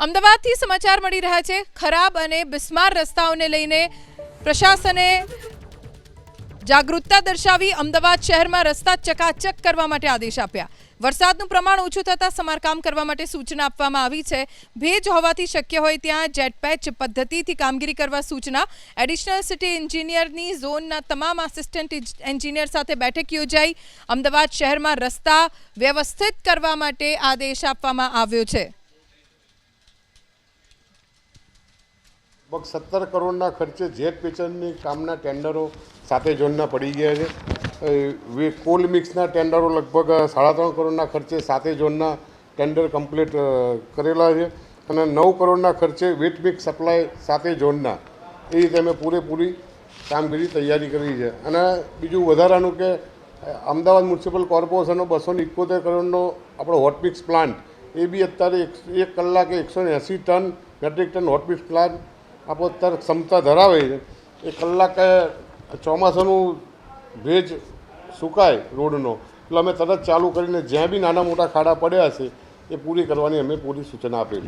અમદાવાદથી સમાચાર મળી રહ્યા છે. ખરાબ અને બિસ્માર રસ્તાઓને લઈને પ્રશાસને જાગૃતતા દર્શાવી અમદાવાદ શહેરમાં રસ્તા ચકાચક કરવા માટે આદેશ આપ્યા. વરસાદનું પ્રમાણ ઓછું થતાં સમારકામ કરવા માટે સૂચના આપવામાં આવી છે. ભેજ હોવાથી શક્ય હોય ત્યાં જેટ પેચ પદ્ધતિથી કામગીરી કરવા સૂચના. એડિશનલ સિટી એન્જિનિયરની ઝોનના તમામ આસિસ્ટન્ટ એન્જિનિયર સાથે બેઠક યોજાઈ. અમદાવાદ શહેરમાં રસ્તા વ્યવસ્થિત કરવા માટે આદેશ આપવામાં આવ્યો છે. લગભગ સત્તર કરોડના ખર્ચે જેટ પેચરની કામના ટેન્ડરો સાતે ઝોનના પડી ગયા છે. કોલ મિક્સના ટેન્ડરો લગભગ સાડા ત્રણ કરોડના ખર્ચે સાતે ઝોનના ટેન્ડર કમ્પ્લીટ કરેલા છે અને નવ કરોડના ખર્ચે વેટ મિક્સ સપ્લાય સાતે ઝોનના એ રીતે અમે પૂરેપૂરી કામગીરી તૈયારી કરી છે. અને બીજું વધારાનું કે અમદાવાદ મ્યુનિસિપલ કોર્પોરેશનનો બસો ને એકોતેર કરોડનો આપણો હોટમિક્સ પ્લાન્ટ, એ બી અત્યારે એક કલાકે એકસો એંસી ton metric ton hot mix plant આપણો અત્યારે ક્ષમતા ધરાવે એ કલાકે ચોમાસાનું ભેજ સુકાય રોડનો. એટલે અમે તરત ચાલુ કરીને જ્યાં બી નાના મોટા ખાડા પડ્યા છે, એ પૂરી કરવાની અમે પૂરી સૂચના આપેલી